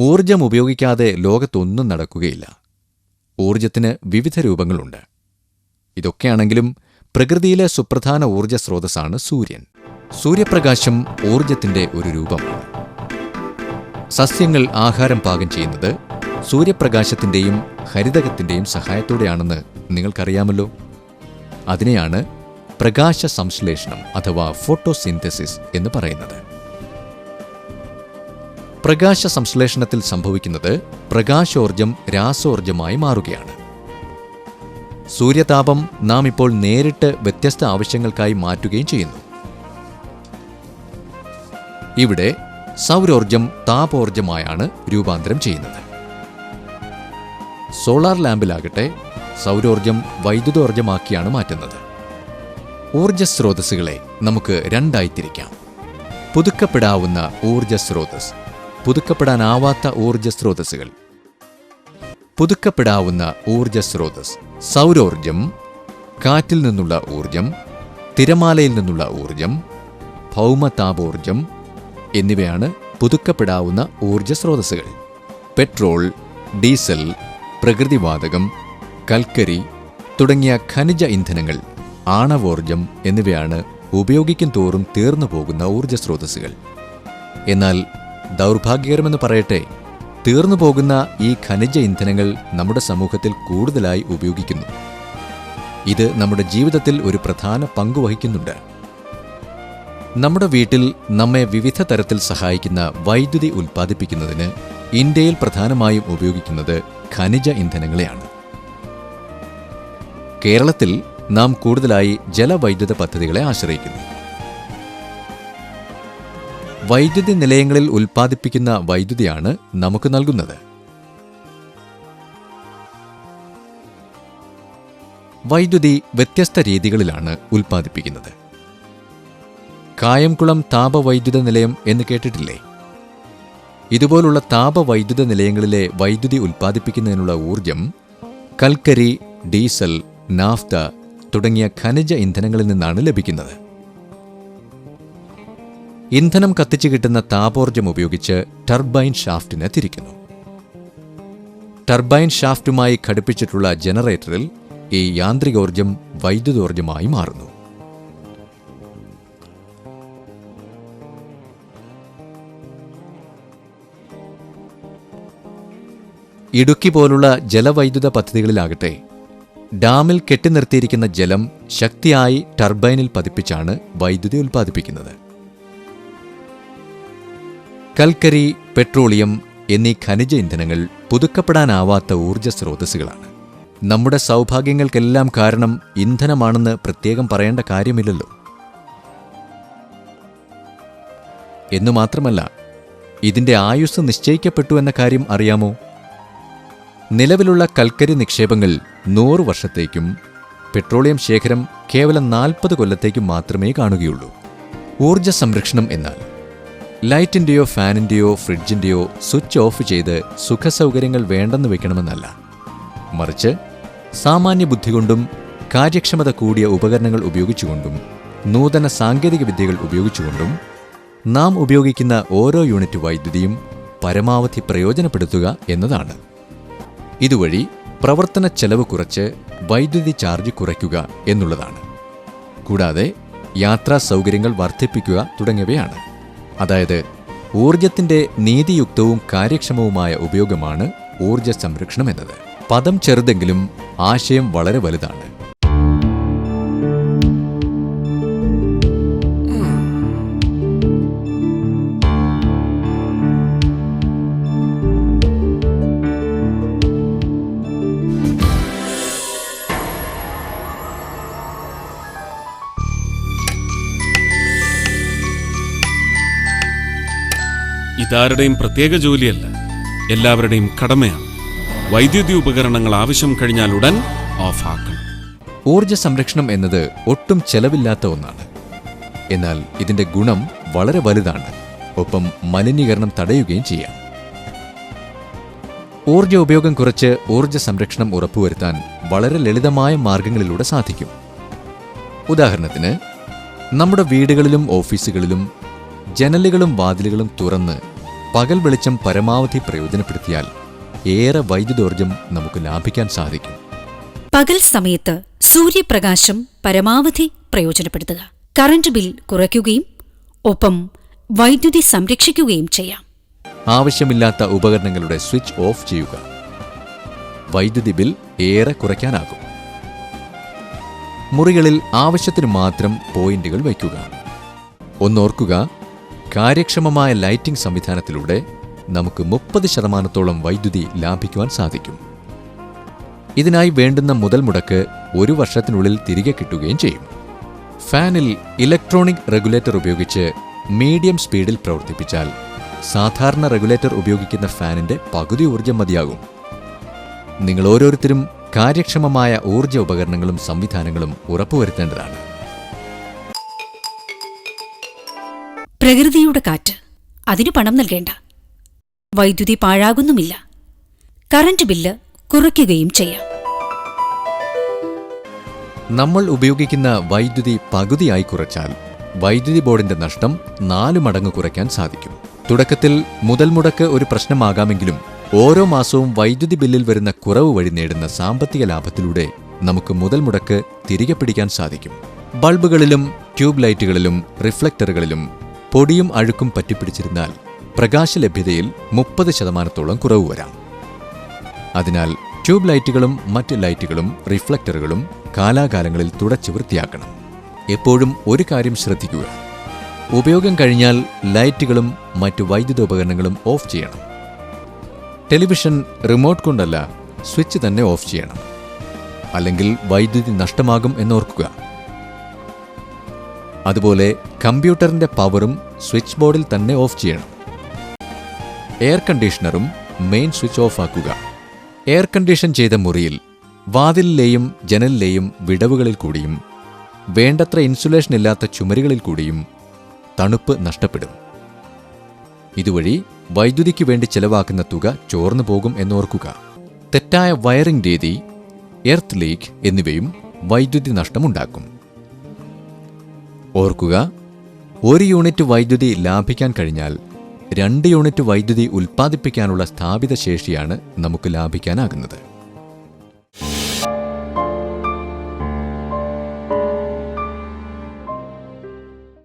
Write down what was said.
ഊർജം ഉപയോഗിക്കാതെ ലോകത്തൊന്നും നടക്കുകയില്ല. ഊർജത്തിന് വിവിധ രൂപങ്ങളുണ്ട്. ഇതൊക്കെയാണെങ്കിലും പ്രകൃതിയിലെ സുപ്രധാന ഊർജ സ്രോതസ്സാണ് സൂര്യൻ. സൂര്യപ്രകാശം ഊർജത്തിന്റെ ഒരു രൂപമാണ്. സസ്യങ്ങൾ ആഹാരം പാകം ചെയ്യുന്നത് സൂര്യപ്രകാശത്തിന്റെയും ഹരിതകത്തിന്റെയും സഹായത്തോടെയാണെന്ന് നിങ്ങൾക്കറിയാമല്ലോ. അതിനെയാണ് പ്രകാശ സംശ്ലേഷണം അഥവാ ഫോട്ടോസിന്തസിസ് എന്ന് പറയുന്നത്. പ്രകാശ സംശ്ലേഷണത്തിൽ സംഭവിക്കുന്നത് പ്രകാശോർജം രാസോർജമായി മാറുകയാണ്. സൂര്യതാപം നാം ഇപ്പോൾ നേരിട്ട് വ്യത്യസ്ത ആവശ്യങ്ങൾക്കായി മാറ്റുകയും ചെയ്യുന്നു. ഇവിടെ സൗരോർജം താപോർജമായാണ് രൂപാന്തരം ചെയ്യുന്നത്. സോളാർ ലാമ്പിലാകട്ടെ സൗരോർജം വൈദ്യുതോർജമാക്കിയാണ് മാറ്റുന്നത്. ഊർജ സ്രോതസ്സുകളെ നമുക്ക് രണ്ടായി തിരിക്കാം. പുതുക്കപ്പെടാവുന്ന ഊർജ സ്രോതസ് പുതുക്കപ്പെടാനാവാത്ത ഊർജ സ്രോതസ്സുകൾ പുതുക്കപ്പെടാവുന്ന ഊർജ സ്രോതസ് സൗരോർജം കാറ്റിൽ നിന്നുള്ള ഊർജം തിരമാലയിൽ നിന്നുള്ള ഊർജം ഭൗമതാപോർജം എന്നിവയാണ് പുതുക്കപ്പെടാവുന്ന ഊർജ സ്രോതസ്സുകൾ പെട്രോൾ ഡീസൽ പ്രകൃതിവാതകം കൽക്കരി തുടങ്ങിയ ഖനിജ ഇന്ധനങ്ങൾ ആണവോർജം എന്നിവയാണ് ഉപയോഗിക്കും തോറും തീർന്നു പോകുന്ന ഊർജ സ്രോതസ്സുകൾ എന്നാൽ ദൗർഭാഗ്യകരമെന്ന് പറയട്ടെ. തീർന്നു പോകുന്ന ഈ ഖനിജ ഇന്ധനങ്ങൾ നമ്മുടെ സമൂഹത്തിൽ കൂടുതലായി ഉപയോഗിക്കുന്നു. ഇത് നമ്മുടെ ജീവിതത്തിൽ ഒരു പ്രധാന പങ്ക് വഹിക്കുന്നുണ്ട്. നമ്മുടെ വീട്ടിൽ നമ്മെ വിവിധ തരത്തിൽ സഹായിക്കുന്ന വൈദ്യുതി ഉൽപ്പാദിപ്പിക്കുന്നതിന് ഇന്ത്യയിൽ പ്രധാനമായും ഉപയോഗിക്കുന്നത് ഖനിജ ഇന്ധനങ്ങളെയാണ്. കേരളത്തിൽ നാം കൂടുതലായി ജലവൈദ്യുത പദ്ധതികളെ ആശ്രയിക്കുന്നു. വൈദ്യുതി നിലയങ്ങളിൽ ഉൽപ്പാദിപ്പിക്കുന്ന വൈദ്യുതിയാണ് നമുക്ക് നൽകുന്നത്. വൈദ്യുതി വ്യത്യസ്ത രീതികളിലാണ് ഉൽപ്പാദിപ്പിക്കുന്നത്. കായംകുളം താപവൈദ്യുത നിലയം എന്ന് കേട്ടിട്ടില്ലേ? ഇതുപോലുള്ള താപവൈദ്യുത നിലയങ്ങളിലെ വൈദ്യുതി ഉൽപ്പാദിപ്പിക്കുന്നതിനുള്ള ഊർജം കൽക്കരി ഡീസൽ നാഫ്ത തുടങ്ങിയ ഖനിജ ഇന്ധനങ്ങളിൽ നിന്നാണ് ലഭിക്കുന്നത്. ഇന്ധനം കത്തിച്ചു കിട്ടുന്ന താപോർജം ഉപയോഗിച്ച് ടർബൈൻ ഷാഫ്റ്റിനെ തിരിക്കുന്നു. ടർബൈൻ ഷാഫ്റ്റുമായി ഘടിപ്പിച്ചിട്ടുള്ള ജനറേറ്ററിൽ ഈ യാന്ത്രികോർജം വൈദ്യുതോർജമായി മാറുന്നു. ഇടുക്കി പോലുള്ള ജലവൈദ്യുത പദ്ധതികളിലാകട്ടെ ഡാമിൽ കെട്ടിനിർത്തിയിരിക്കുന്ന ജലം ശക്തിയായി ടർബൈനിൽ പതിപ്പിച്ചാണ് വൈദ്യുതി ഉൽപ്പാദിപ്പിക്കുന്നത്. കൽക്കരി പെട്രോളിയം എന്നീ ഖനിജ ഇന്ധനങ്ങൾ പുതുക്കപ്പെടാനാവാത്ത ഊർജ സ്രോതസ്സുകളാണ്. നമ്മുടെ സൗഭാഗ്യങ്ങൾക്കെല്ലാം കാരണം ഇന്ധനമാണെന്ന് പ്രത്യേകം പറയേണ്ട കാര്യമില്ലല്ലോ. എന്നു മാത്രമല്ല ഇതിന്റെ ആയുസ് നിശ്ചയിക്കപ്പെട്ടു എന്ന കാര്യം അറിയാമോ? നിലവിലുള്ള കൽക്കരി നിക്ഷേപങ്ങൾ നൂറ് വർഷത്തേക്കും പെട്രോളിയം ശേഖരം കേവലം നാൽപ്പത് കൊല്ലത്തേക്കും മാത്രമേ കാണുകയുള്ളൂ. ഊർജ സംരക്ഷണം എന്നാൽ ലൈറ്റിന്റെയോ ഫാനിന്റെയോ ഫ്രിഡ്ജിന്റെയോ സ്വിച്ച് ഓഫ് ചെയ്ത് സുഖസൗകര്യങ്ങൾ വേണ്ടെന്ന് വെക്കണമെന്നല്ല. മറിച്ച് സാമാന്യ ബുദ്ധി കൊണ്ടും കാര്യക്ഷമത കൂടിയ ഉപകരണങ്ങൾ ഉപയോഗിച്ചുകൊണ്ടും നൂതന സാങ്കേതിക വിദ്യകൾ ഉപയോഗിച്ചുകൊണ്ടും നാം ഉപയോഗിക്കുന്ന ഓരോ യൂണിറ്റ് വൈദ്യുതിയും പരമാവധി പ്രയോജനപ്പെടുത്തുക എന്നതാണ്. ഇതുവഴി പ്രവർത്തന ചെലവ് കുറച്ച് വൈദ്യുതി ചാർജ് കുറയ്ക്കുക എന്നുള്ളതാണ്. കൂടാതെ യാത്രാ സൗകര്യങ്ങൾ വർദ്ധിപ്പിക്കുക തുടങ്ങിയവയാണ്. അതായത് ഊർജത്തിന്റെ നീതിയുക്തവും കാര്യക്ഷമവുമായ ഉപയോഗമാണ് ഊർജ സംരക്ഷണം എന്നത്. പദം ചെറുതെങ്കിലും ആശയം വളരെ വലുതാണ്. ഇതാരുടെയും പ്രത്യേക ജോലിയല്ല എല്ലാവരുടെയും കടമയാണ്. വൈദ്യുതി ഉപകരണങ്ങൾ ആവശ്യം കഴിഞ്ഞാൽ ഉടൻ ഓഫാക്കണം. ഊർജ സംരക്ഷണം എന്നത് ഒട്ടും ചെലവില്ലാത്ത ഒന്നാണ്. എന്നാൽ ഇതിന്റെ ഗുണം വളരെ വലുതാണ്. ഒപ്പം മലിനീകരണം തടയുകയും ചെയ്യാം. ഊർജ ഉപയോഗം കുറച്ച് ഊർജ സംരക്ഷണം ഉറപ്പുവരുത്താൻ വളരെ ലളിതമായ മാർഗങ്ങളിലൂടെ സാധിക്കും. ഉദാഹരണത്തിന് നമ്മുടെ വീടുകളിലും ഓഫീസുകളിലും ജനലുകളും വാതിലുകളും തുറന്ന് പകൽ വെളിച്ചം പരമാവധി പ്രയോജനപ്പെടുത്തിയാൽ ഏറെ വൈദ്യുതോർജം നമുക്ക് ലാഭിക്കാൻ സാധിക്കും. പകൽ സമയത്ത് സൂര്യപ്രകാശം പരമാവധി പ്രയോജനപ്പെടുത്തുക. കറന്റ് ബിൽ കുറയ്ക്കുകയും ഒപ്പം വൈദ്യുതി സംരക്ഷിക്കുകയും ചെയ്യാം. ആവശ്യമില്ലാത്ത ഉപകരണങ്ങളുടെ സ്വിച്ച് ഓഫ് ചെയ്യുക. വൈദ്യുതി ബിൽ ഏറെ കുറയ്ക്കാനാകും. മുറികളിൽ ആവശ്യത്തിന് മാത്രം പോയിന്റുകൾ വയ്ക്കുക. ഒന്നോർക്കുക കാര്യക്ഷമമായ ലൈറ്റിംഗ് സംവിധാനത്തിലൂടെ നമുക്ക് മുപ്പത് ശതമാനത്തോളം വൈദ്യുതി ലാഭിക്കുവാൻ സാധിക്കും. ഇതിനായി വേണ്ടുന്ന മുതൽ മുടക്ക് ഒരു വർഷത്തിനുള്ളിൽ തിരികെ കിട്ടുകയും ചെയ്യും. ഫാനിൽ ഇലക്ട്രോണിക് റെഗുലേറ്റർ ഉപയോഗിച്ച് മീഡിയം സ്പീഡിൽ പ്രവർത്തിപ്പിച്ചാൽ സാധാരണ റെഗുലേറ്റർ ഉപയോഗിക്കുന്ന ഫാനിന്റെ പകുതി ഊർജം മതിയാകും. നിങ്ങൾ ഓരോരുത്തരും കാര്യക്ഷമമായ ഊർജ ഉപകരണങ്ങളും സംവിധാനങ്ങളും ഉറപ്പുവരുത്തേണ്ടതാണ്. പ്രകൃതിയുടെ കാറ്റ്. അതിന് പണം നൽകേണ്ട. വൈദ്യുതി പാഴാകുന്നുമില്ല. കറന്റ് ബില്ല് കുറയ്ക്കുകയും ചെയ്യാം. നമ്മൾ ഉപയോഗിക്കുന്ന വൈദ്യുതി പകുതിയായി കുറച്ചാൽ വൈദ്യുതി ബോർഡിന്റെ നഷ്ടം നാലു മടങ്ങ് കുറയ്ക്കാൻ സാധിക്കും. തുടക്കത്തിൽ മുതൽ മുടക്ക് ഒരു പ്രശ്നമാകാമെങ്കിലും ഓരോ മാസവും വൈദ്യുതി ബില്ലിൽ വരുന്ന കുറവ് വഴി നേടുന്ന സാമ്പത്തിക ലാഭത്തിലൂടെ നമുക്ക് മുതൽ മുടക്ക് തിരികെ പിടിക്കാൻ സാധിക്കും. ബൾബുകളിലും ട്യൂബ് ലൈറ്റുകളിലും റിഫ്ലക്ടറുകളിലും പൊടിയും അഴുക്കും പറ്റിപ്പിടിച്ചിരുന്നാൽ പ്രകാശ ലഭ്യതയിൽ മുപ്പത് ശതമാനത്തോളം കുറവ് വരാം. അതിനാൽ ട്യൂബ് ലൈറ്റുകളും മറ്റ് ലൈറ്റുകളും റിഫ്ലക്ടറുകളും കാലാകാലങ്ങളിൽ തുടച്ചു വൃത്തിയാക്കണം. എപ്പോഴും ഒരു കാര്യം ശ്രദ്ധിക്കുക. ഉപയോഗം കഴിഞ്ഞാൽ ലൈറ്റുകളും മറ്റ് വൈദ്യുതോപകരണങ്ങളും ഓഫ് ചെയ്യണം. ടെലിവിഷൻ റിമോട്ട് കൊണ്ടല്ല സ്വിച്ച് തന്നെ ഓഫ് ചെയ്യണം. അല്ലെങ്കിൽ വൈദ്യുതി നഷ്ടമാകും എന്നോർക്കുക. അതുപോലെ കമ്പ്യൂട്ടറിന്റെ പവറും സ്വിച്ച് ബോർഡിൽ തന്നെ ഓഫ് ചെയ്യണം. എയർ കണ്ടീഷണറും മെയിൻ സ്വിച്ച് ഓഫ് ആക്കുക. എയർ കണ്ടീഷൻ ചെയ്ത മുറിയിൽ വാതിലിലെയും ജനലിലെയും വിടവുകളിൽ കൂടിയും വേണ്ടത്ര ഇൻസുലേഷൻ ഇല്ലാത്ത ചുമരുകളിൽ കൂടിയും തണുപ്പ് നഷ്ടപ്പെടും. ഇതുവഴി വൈദ്യുതിക്ക് വേണ്ടി ചെലവാക്കുന്ന തുക ചോർന്നു പോകും എന്നോർക്കുക. തെറ്റായ വയറിംഗ് രീതി എർത്ത് ലീക്ക് എന്നിവയും വൈദ്യുതി നഷ്ടമുണ്ടാക്കും. ഓർക്കുക ഒരു യൂണിറ്റ് വൈദ്യുതി ലാഭിക്കാൻ കഴിഞ്ഞാൽ രണ്ട് യൂണിറ്റ് വൈദ്യുതി ഉൽപ്പാദിപ്പിക്കാനുള്ള സ്ഥാപിത ശേഷിയാണ് നമുക്ക് ലാഭിക്കാനാകുന്നത്.